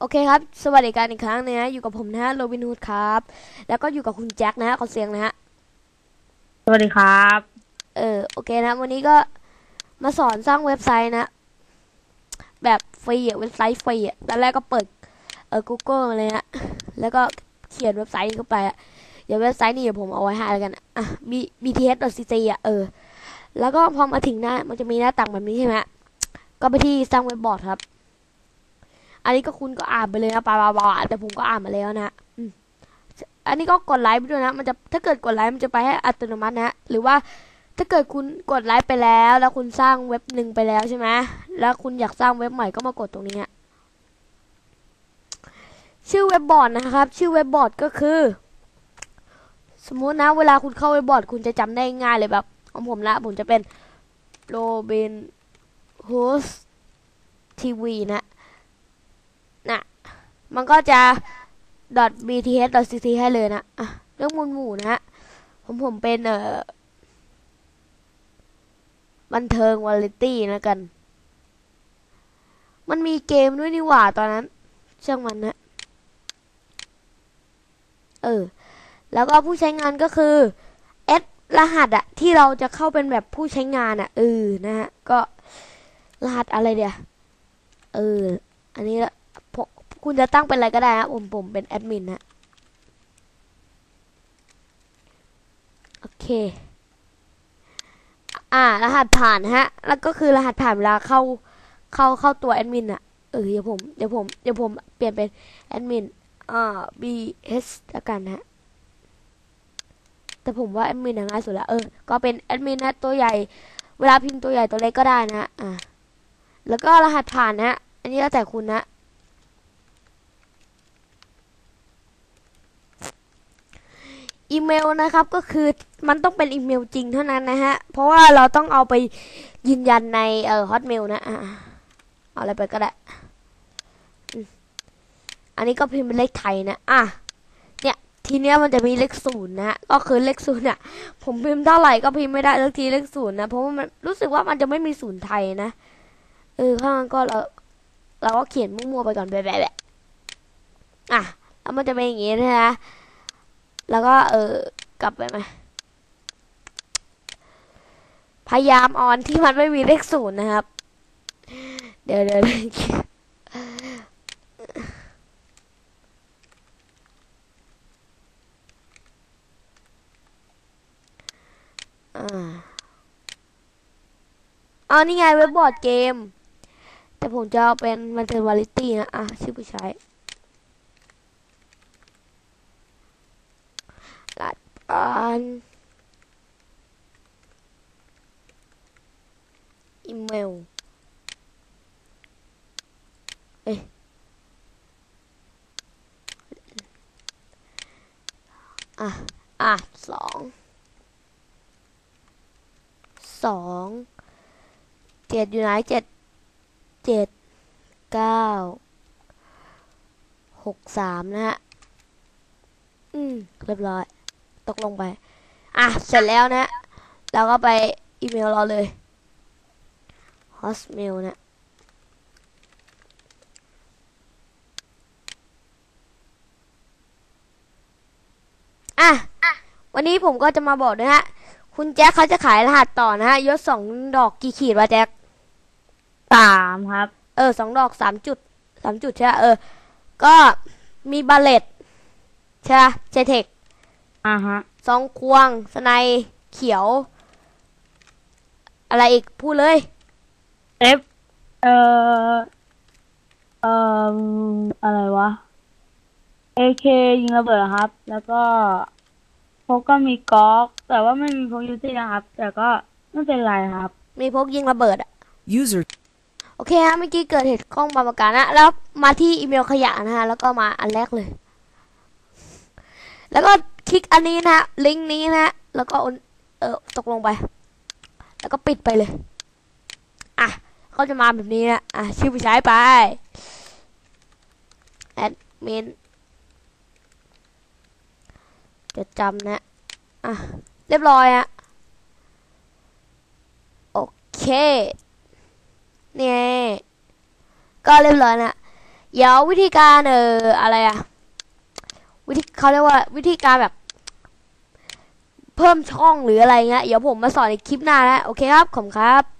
โอเคครับ สวัสดีกันอีกครั้งนะฮะ อยู่กับผมนะฮะ โรบินฮูดครับ แล้วก็อยู่กับคุณแจ็คนะฮะขอเสียงนะฮะ สวัสดีครับ เออ โอเคนะ วันนี้ก็มาสอนสร้างเว็บไซต์นะ แบบฟรีอะเว็บไซต์ฟรีอะตอนแรกก็เปิด เออ Google มาเลยฮะ แล้วก็เขียนเว็บไซต์เข้าไปอะเดี๋ยวเว็บไซต์นี่เดี๋ยวผมเอาไว้ให้แล้วกันอะอะ B- bts.cc อะเออ แล้วก็พอมาถึงหน้า มันจะมีหน้าต่างแบบนี้ใช่ไหมฮะก็ไปที่สร้างเว็บบอร์ดครับ อันนี้ก็คุณก็อ่านไปเลยนะปาปาปาแต่ผมก็อ่านมาแล้วนะอันนี้ก็กดไลค์ไปด้วยนะ มันจะถ้าเกิดกดไลค์มันจะไปให้อัตโนมัตินะ หรือว่าถ้าเกิดคุณกดไลค์ไปแล้ว แล้วคุณสร้างเว็บหนึ่งไปแล้วใช่ไหมแล้วคุณอยากสร้างเว็บใหม่ก็มากดตรงนี้ฮะชื่อเว็บบอร์ดนะครับ ชื่อเว็บบอร์ดก็คือ สมมุตินะ เวลาคุณเข้าเว็บบอร์ดคุณจะจำได้ง่ายเลยแบบของผมนะผมจะเป็นโรเบนโฮสทีวีนะ มันก็จะ .bth.cc ให้เลยนะอะเรื่องมูลหมู่นะฮะผมผมเป็นเอ่อบันเทิงวาไรตี้นะกัน มันมีเกมด้วยนี่หว่าตอนนั้น ช่างมันนะ เออ แล้วก็ผู้ใช้งานก็คือ S รหัสอะที่เราจะเข้าเป็นแบบผู้ใช้งานอะเออนะฮะ ก็รหัสอะไรเดียวเออ อันนี้ละ คุณจะตั้งเป็นอะไรก็ได้นะผมผมเป็นแอดมินนะโอเค อ่า รหัสผ่านฮะ แล้วก็คือรหัสผ่านเวลาเข้าเข้าเข้าตัวแอดมินอะเออเดี๋ยวผมเดี๋ยวผมเดี๋ยวผมเปลี่ยนเป็นแอดมินอ่า bs ละกันฮะแต่ผมว่าแอดมินง่ายสุดละเออ ก็เป็นแอดมินนะตัวใหญ่ เวลาพิมพ์ตัวใหญ่ตัวเล็กก็ได้นะ อ่า แล้วก็รหัสผ่านนะฮะอันนี้แล้วแต่คุณนะ อีเมลนะครับก็คือมันต้องเป็นอีเมลจริงเท่านั้นนะฮะ เพราะว่าเราต้องเอาไปยืนยันในเอ่อฮอตเมลนะอะเอาอะไรไปก็ได้อันนี้ก็พิมพ์เป็นเลขไทยนะ อะ เนี่ย ทีเนี้ยมันจะมีเลขศูนย์นะ ก็คือเลขศูนย์เนี่ยผมพิมพ์เท่าไหร่ก็พิมพ์ไม่ได้สักทีเลขศูนย์นะ เพราะว่ามันรู้สึกว่ามันจะไม่มีศูนย์ไทยนะ เออ ข้างล่างก็เราเราก็เขียนมั่วๆไปก่อนแบบแบบอะ แล้วมันจะเป็นอย่างงี้นะฮะ แล้วก็เออกลับไปไหมพยายามออนที่มันไม่มีเลขศูนย์นะครับ เดี๋ยวเดี๋ยวอ่าเอนี่ไงเว็บบอร์ดเกม แต่ผมจะเอาเป็นมันเทอร์วาลิตี้นะ อะ ชื่อผู้ใช้ รัดปานอีเมลเอ้ยอะ อะสอง สอง เจ็ดอยู่ไหนเจ็ด เจ็ด เก้า หกสามนะฮะ อืม เรียบร้อย ตกลงไป อะ เสร็จแล้วนะเราก็ไปอีเมลเราเลย hotmail นะอะ วันนี้ผมก็จะมาบอกนะฮะ คุณแจ็คเขาจะขายรหัสต่อนะฮะ ยศสองดอกกี่ขีดวะแจ็คสามครับ เออสองดอกสามจุดสามจุดใช่ไหมเออ ก็มีบาเลตใช่ไหมเจเทค อ่าฮะ ซองควง สไนเขียว อะไรอีก พูดเลย เอฟเอ่อ เอ่อ อะไรวะ เอเคยิงระเบิดครับ แล้วก็พกก็มีก๊อก แต่ว่าไม่มีพกยูซี่นะครับ แต่ก็ไม่เป็นไรครับ มีพกยิงระเบิดอะ User โอเคฮะเมื่อกี้เกิดเหตุกล้องบางประการนะ แล้วมาที่อีเมลขยะนะฮะ แล้วก็มาอันแรกเลย แล้วก็ คลิกอันนี้นะฮะลิงก์นี้นะฮะแล้วก็เออตกลงไป แล้วก็ปิดไปเลย อะเขาจะมาแบบนี้นะอะชื่อผู้ใช้ไปแอดมินจะจำนะอะเรียบร้อยอะโอเคเนี่ยก็เรียบร้อยนะเดี๋ยววิธีการเอออะไรอะวิธีเขาเรียกว่าวิธีการแบบ เพิ่มช่องหรืออะไรเงี้ยเดี๋ยวผมมาสอนในคลิปหน้านะโอเคครับขอบคุณครับ